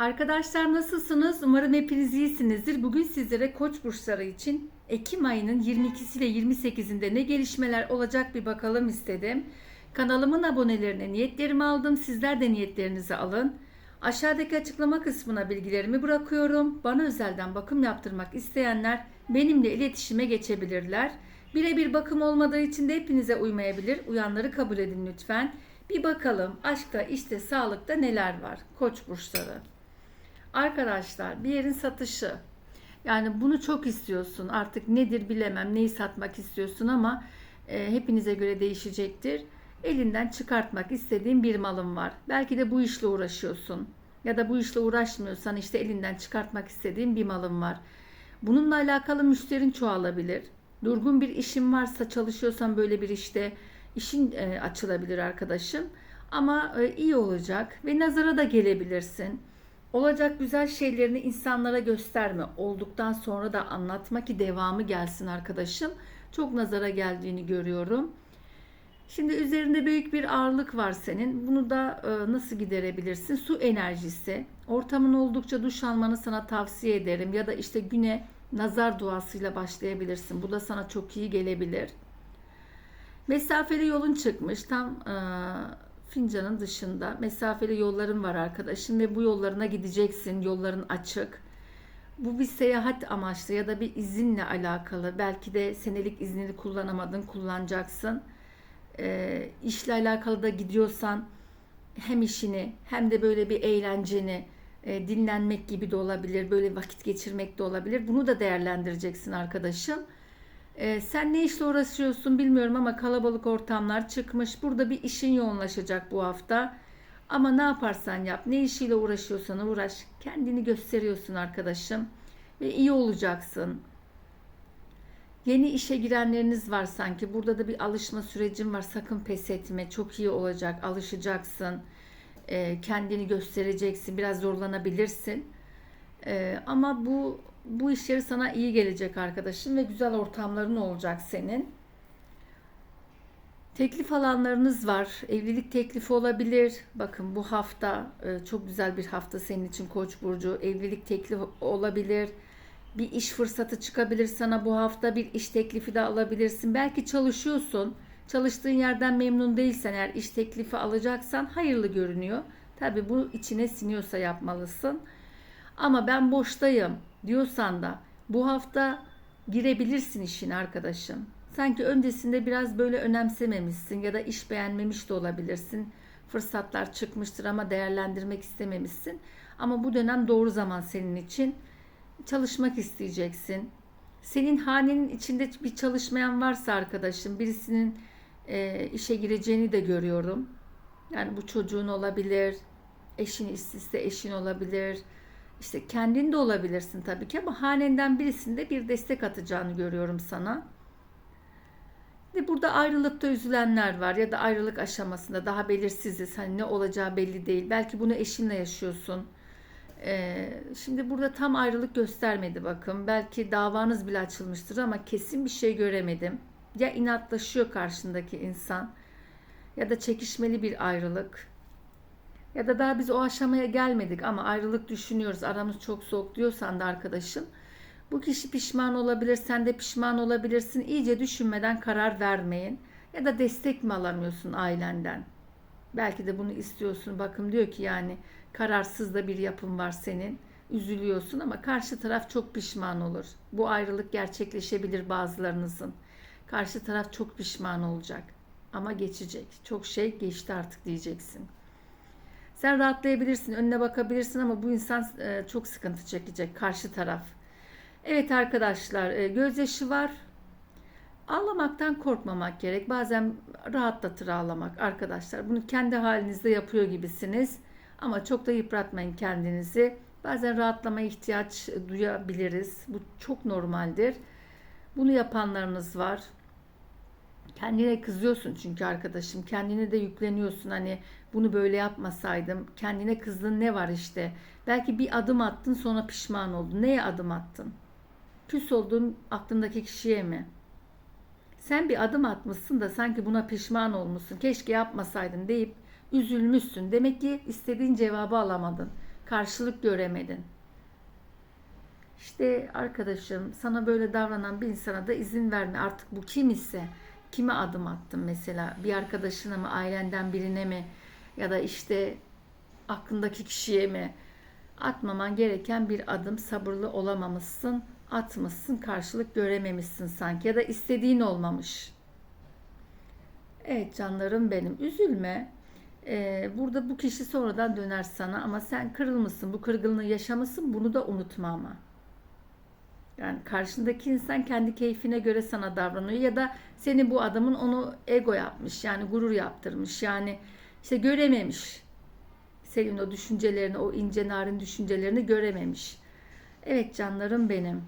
Arkadaşlar nasılsınız? Umarım hepiniz iyisinizdir. Bugün sizlere Koç burçları için Ekim ayının 22'si ile 28'inde ne gelişmeler olacak bir bakalım istedim. Kanalımın abonelerine niyetlerimi aldım. Sizler de niyetlerinizi alın. Aşağıdaki açıklama kısmına bilgilerimi bırakıyorum. Bana özelden bakım yaptırmak isteyenler benimle iletişime geçebilirler. Birebir bakım olmadığı için de hepinize uymayabilir. Uyanları kabul edin lütfen. Bir bakalım aşkta, işte, sağlıkta neler var? Koç burçları. Arkadaşlar bir yerin satışı. Yani bunu çok istiyorsun. Artık nedir bilemem. Neyi satmak istiyorsun ama e, hepinize göre değişecektir. Elinden çıkartmak istediğin bir malın var. Belki de bu işle uğraşıyorsun. Ya da bu işle uğraşmıyorsan işte elinden çıkartmak istediğin bir malın var. Bununla alakalı müşterin çoğalabilir. Durgun bir işin varsa çalışıyorsan böyle bir işte işin e, açılabilir arkadaşım. Ama e, iyi olacak ve nazara da gelebilirsin. Olacak güzel şeylerini insanlara gösterme. Olduktan sonra da anlatma ki devamı gelsin arkadaşım. Çok nazara geldiğini görüyorum. Şimdi üzerinde büyük bir ağırlık var senin. Bunu da e, nasıl giderebilirsin? Su enerjisi. Ortamın oldukça duş almanı sana tavsiye ederim. Ya da işte güne nazar duasıyla başlayabilirsin. Bu da sana çok iyi gelebilir. Mesafeli yolun çıkmış. Tam e, fincanın dışında mesafeli yolların var arkadaşım ve bu yollarına gideceksin. Yolların açık. Bu bir seyahat amaçlı ya da bir izinle alakalı. Belki de senelik iznini kullanamadın, kullanacaksın. E, işle alakalı da gidiyorsan hem işini hem de böyle bir eğlenceni, e, dinlenmek gibi de olabilir, böyle vakit geçirmek de olabilir. Bunu da değerlendireceksin arkadaşım. E, sen ne işle uğraşıyorsun bilmiyorum ama kalabalık ortamlar çıkmış. Burada bir işin yoğunlaşacak bu hafta. Ama ne yaparsan yap, ne işiyle uğraşıyorsan uğraş, kendini gösteriyorsun arkadaşım ve iyi olacaksın. Yeni işe girenleriniz var sanki. Burada da bir alışma sürecin var. Sakın pes etme. Çok iyi olacak. Alışacaksın. E, kendini göstereceksin. Biraz zorlanabilirsin. E, ama bu bu işleri sana iyi gelecek arkadaşım ve güzel ortamların olacak senin. Teklif alanlarınız var. Evlilik teklifi olabilir. Bakın bu hafta e, çok güzel bir hafta senin için Koç burcu. Evlilik teklifi olabilir. Bir iş fırsatı çıkabilir sana bu hafta. Bir iş teklifi de alabilirsin. Belki çalışıyorsun. Çalıştığın yerden memnun değilsen eğer iş teklifi alacaksan hayırlı görünüyor. Tabii bu içine siniyorsa yapmalısın. Ama ben boştayım diyorsan da bu hafta girebilirsin işin arkadaşım. Sanki öncesinde biraz böyle önemsememişsin ya da iş beğenmemiş de olabilirsin. Fırsatlar çıkmıştır ama değerlendirmek istememişsin. Ama bu dönem doğru zaman senin için. Çalışmak isteyeceksin. Senin hanenin içinde bir çalışmayan varsa arkadaşım birisinin e, işe gireceğini de görüyorum. Yani bu çocuğun olabilir, eşin işsizse eşin olabilir, işte kendin de olabilirsin tabii ki ama hanenden birisinde bir destek atacağını görüyorum sana. Ve burada ayrılıkta üzülenler var ya da ayrılık aşamasında daha belirsiziz. Hani ne olacağı belli değil. Belki bunu eşinle yaşıyorsun. Ee, şimdi burada tam ayrılık göstermedi bakın. Belki davanız bile açılmıştır ama kesin bir şey göremedim. Ya inatlaşıyor karşındaki insan ya da çekişmeli bir ayrılık ya da daha biz o aşamaya gelmedik ama ayrılık düşünüyoruz. Aramız çok soğuk diyorsan da arkadaşım bu kişi pişman olabilir, sen de pişman olabilirsin. İyice düşünmeden karar vermeyin. Ya da destek mi alamıyorsun ailenden? Belki de bunu istiyorsun. Bakın diyor ki yani kararsız da bir yapım var senin. Üzülüyorsun ama karşı taraf çok pişman olur. Bu ayrılık gerçekleşebilir bazılarınızın. Karşı taraf çok pişman olacak. Ama geçecek. Çok şey geçti artık diyeceksin. Sen rahatlayabilirsin, önüne bakabilirsin ama bu insan e, çok sıkıntı çekecek karşı taraf. Evet arkadaşlar, e, gözyaşı var. Ağlamaktan korkmamak gerek. Bazen rahatlatır ağlamak arkadaşlar. Bunu kendi halinizde yapıyor gibisiniz. Ama çok da yıpratmayın kendinizi. Bazen rahatlamaya ihtiyaç duyabiliriz. Bu çok normaldir. Bunu yapanlarınız var. Kendine kızıyorsun çünkü arkadaşım. Kendine de yükleniyorsun. Hani bunu böyle yapmasaydım. Kendine kızdın ne var işte. Belki bir adım attın sonra pişman oldun. Neye adım attın? Küs olduğun aklındaki kişiye mi? Sen bir adım atmışsın da sanki buna pişman olmuşsun. Keşke yapmasaydın deyip üzülmüşsün. Demek ki istediğin cevabı alamadın. Karşılık göremedin. İşte arkadaşım sana böyle davranan bir insana da izin verme. Artık bu kim ise kime adım attın mesela? Bir arkadaşına mı, ailenden birine mi ya da işte aklındaki kişiye mi? Atmaman gereken bir adım sabırlı olamamışsın, atmışsın, karşılık görememişsin sanki ya da istediğin olmamış. Evet canlarım benim üzülme. Ee, burada bu kişi sonradan döner sana ama sen kırılmışsın, bu kırgınlığı yaşamışsın bunu da unutma ama. Yani karşındaki insan kendi keyfine göre sana davranıyor ya da seni bu adamın onu ego yapmış yani gurur yaptırmış yani işte görememiş. Senin o düşüncelerini, o ince narin düşüncelerini görememiş. Evet canlarım benim.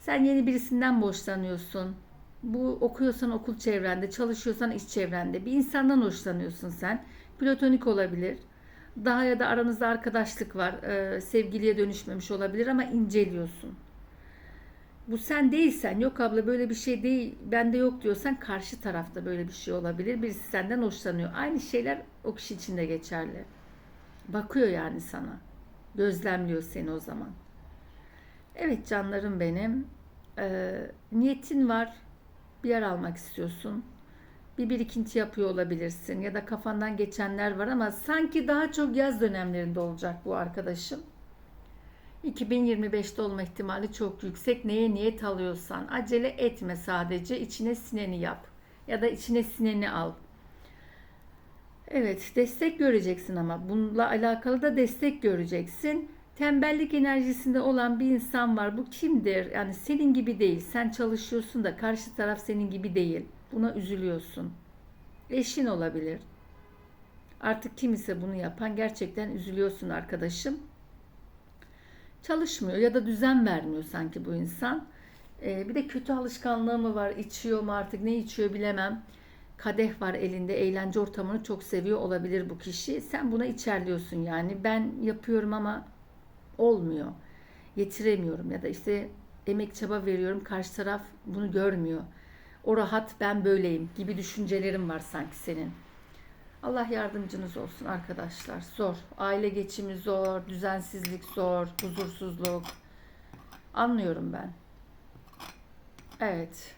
Sen yeni birisinden boşlanıyorsun. Bu okuyorsan okul çevrende, çalışıyorsan iş çevrende bir insandan hoşlanıyorsun sen. Platonik olabilir. Daha ya da aranızda arkadaşlık var. Ee, sevgiliye dönüşmemiş olabilir ama inceliyorsun. Bu sen değilsen, yok abla böyle bir şey değil, bende yok diyorsan karşı tarafta böyle bir şey olabilir. Birisi senden hoşlanıyor. Aynı şeyler o kişi için de geçerli. Bakıyor yani sana. Gözlemliyor seni o zaman. Evet canlarım benim. Ee, niyetin var. Bir yer almak istiyorsun. Bir birikinti yapıyor olabilirsin. Ya da kafandan geçenler var ama sanki daha çok yaz dönemlerinde olacak bu arkadaşım. 2025'te olma ihtimali çok yüksek. Neye niyet alıyorsan acele etme sadece. içine sineni yap. Ya da içine sineni al. Evet, destek göreceksin ama bununla alakalı da destek göreceksin. Tembellik enerjisinde olan bir insan var. Bu kimdir? Yani senin gibi değil. Sen çalışıyorsun da karşı taraf senin gibi değil. Buna üzülüyorsun. Eşin olabilir. Artık kim ise bunu yapan gerçekten üzülüyorsun arkadaşım. Çalışmıyor ya da düzen vermiyor sanki bu insan. Ee, bir de kötü alışkanlığı mı var? İçiyor mu artık? Ne içiyor bilemem kadeh var elinde eğlence ortamını çok seviyor olabilir bu kişi. Sen buna içerliyorsun yani. Ben yapıyorum ama olmuyor. Yetiremiyorum ya da işte emek çaba veriyorum karşı taraf bunu görmüyor. O rahat ben böyleyim gibi düşüncelerim var sanki senin. Allah yardımcınız olsun arkadaşlar. Zor. Aile geçimi zor, düzensizlik zor, huzursuzluk. Anlıyorum ben. Evet.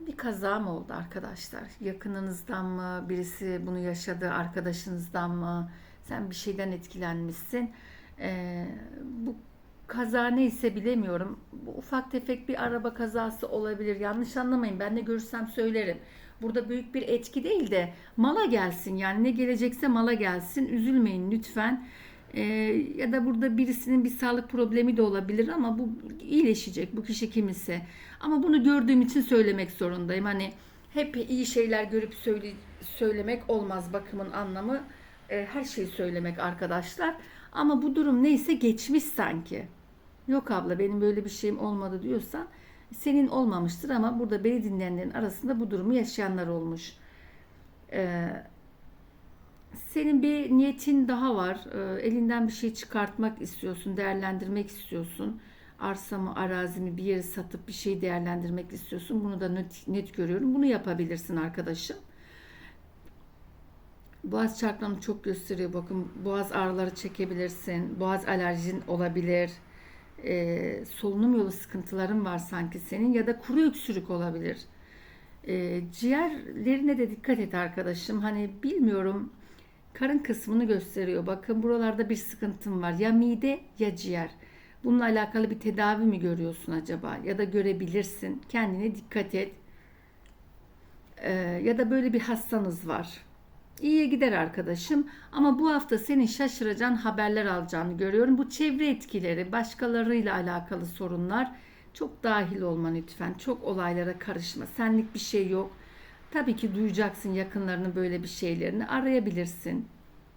Bir kaza mı oldu arkadaşlar? Yakınınızdan mı? Birisi bunu yaşadı, arkadaşınızdan mı? Sen bir şeyden etkilenmişsin. Ee, bu kaza neyse bilemiyorum. Bu ufak tefek bir araba kazası olabilir. Yanlış anlamayın. Ben ne görürsem söylerim. Burada büyük bir etki değil de mala gelsin. Yani ne gelecekse mala gelsin. Üzülmeyin lütfen. Ee, ya da burada birisinin bir sağlık problemi de olabilir ama bu iyileşecek bu kişi kim ise. Ama bunu gördüğüm için söylemek zorundayım. Hani hep iyi şeyler görüp söyle, söylemek olmaz bakımın anlamı. Ee, her şeyi söylemek arkadaşlar. Ama bu durum neyse geçmiş sanki. Yok abla benim böyle bir şeyim olmadı diyorsan senin olmamıştır ama burada beni dinleyenlerin arasında bu durumu yaşayanlar olmuş. Ee, senin bir niyetin daha var. Ee, elinden bir şey çıkartmak istiyorsun, değerlendirmek istiyorsun. Arsa mı, arazi mi, bir yeri satıp bir şey değerlendirmek istiyorsun. Bunu da net, net görüyorum. Bunu yapabilirsin arkadaşım. Boğaz çakranı çok gösteriyor. Bakın boğaz ağrıları çekebilirsin. Boğaz alerjin olabilir. Ee, solunum yolu sıkıntıların var sanki senin ya da kuru öksürük olabilir. Ee, ciğerlerine de dikkat et arkadaşım. Hani bilmiyorum karın kısmını gösteriyor. Bakın buralarda bir sıkıntım var. Ya mide ya ciğer. Bununla alakalı bir tedavi mi görüyorsun acaba? Ya da görebilirsin. Kendine dikkat et. Ee, ya da böyle bir hastanız var. İyiye gider arkadaşım ama bu hafta senin şaşıracağın haberler alacağını görüyorum. Bu çevre etkileri, başkalarıyla alakalı sorunlar çok dahil olma lütfen. Çok olaylara karışma. Senlik bir şey yok. Tabii ki duyacaksın yakınlarının böyle bir şeylerini. Arayabilirsin.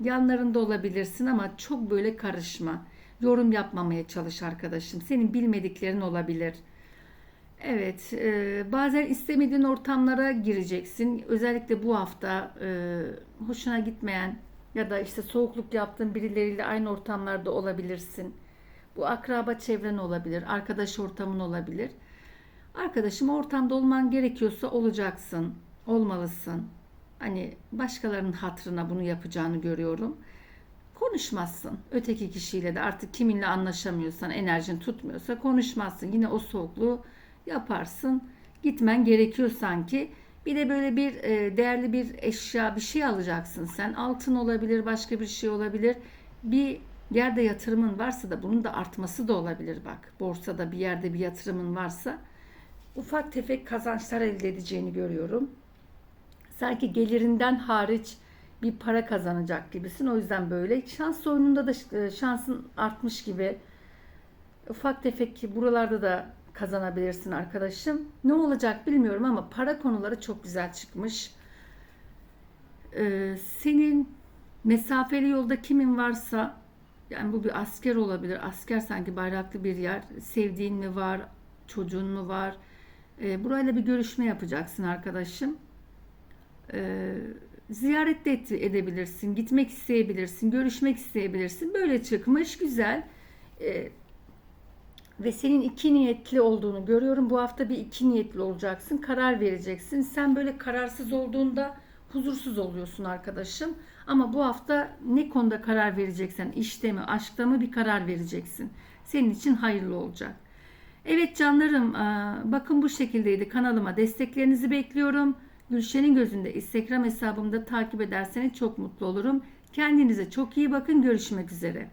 Yanlarında olabilirsin ama çok böyle karışma. Yorum yapmamaya çalış arkadaşım. Senin bilmediklerin olabilir. Evet, e, bazen istemediğin ortamlara gireceksin. Özellikle bu hafta e, hoşuna gitmeyen ya da işte soğukluk yaptığın birileriyle aynı ortamlarda olabilirsin. Bu akraba çevren olabilir, arkadaş ortamın olabilir. Arkadaşım ortamda olman gerekiyorsa olacaksın, olmalısın. Hani başkalarının hatırına bunu yapacağını görüyorum. konuşmazsın. Öteki kişiyle de artık kiminle anlaşamıyorsan, enerjin tutmuyorsa konuşmazsın. Yine o soğukluğu yaparsın. Gitmen gerekiyor sanki. Bir de böyle bir e, değerli bir eşya, bir şey alacaksın sen. Altın olabilir, başka bir şey olabilir. Bir yerde yatırımın varsa da bunun da artması da olabilir bak. Borsada bir yerde bir yatırımın varsa ufak tefek kazançlar elde edeceğini görüyorum. Sanki gelirinden hariç bir para kazanacak gibisin. O yüzden böyle. Şans oyununda da e, şansın artmış gibi. Ufak tefek ki buralarda da kazanabilirsin arkadaşım. Ne olacak bilmiyorum ama para konuları çok güzel çıkmış. Ee, senin mesafeli yolda kimin varsa yani bu bir asker olabilir. Asker sanki bayraklı bir yer. Sevdiğin mi var? Çocuğun mu var? Ee, burayla bir görüşme yapacaksın arkadaşım. Ee, ziyaret de edebilirsin. Gitmek isteyebilirsin. Görüşmek isteyebilirsin. Böyle çıkmış. Güzel. Ee, ve senin iki niyetli olduğunu görüyorum. Bu hafta bir iki niyetli olacaksın. Karar vereceksin. Sen böyle kararsız olduğunda huzursuz oluyorsun arkadaşım. Ama bu hafta ne konuda karar vereceksen, işte mi, aşkta mı bir karar vereceksin. Senin için hayırlı olacak. Evet canlarım, bakın bu şekildeydi. Kanalıma desteklerinizi bekliyorum. Gülşen'in gözünde Instagram hesabımda takip ederseniz çok mutlu olurum. Kendinize çok iyi bakın. Görüşmek üzere.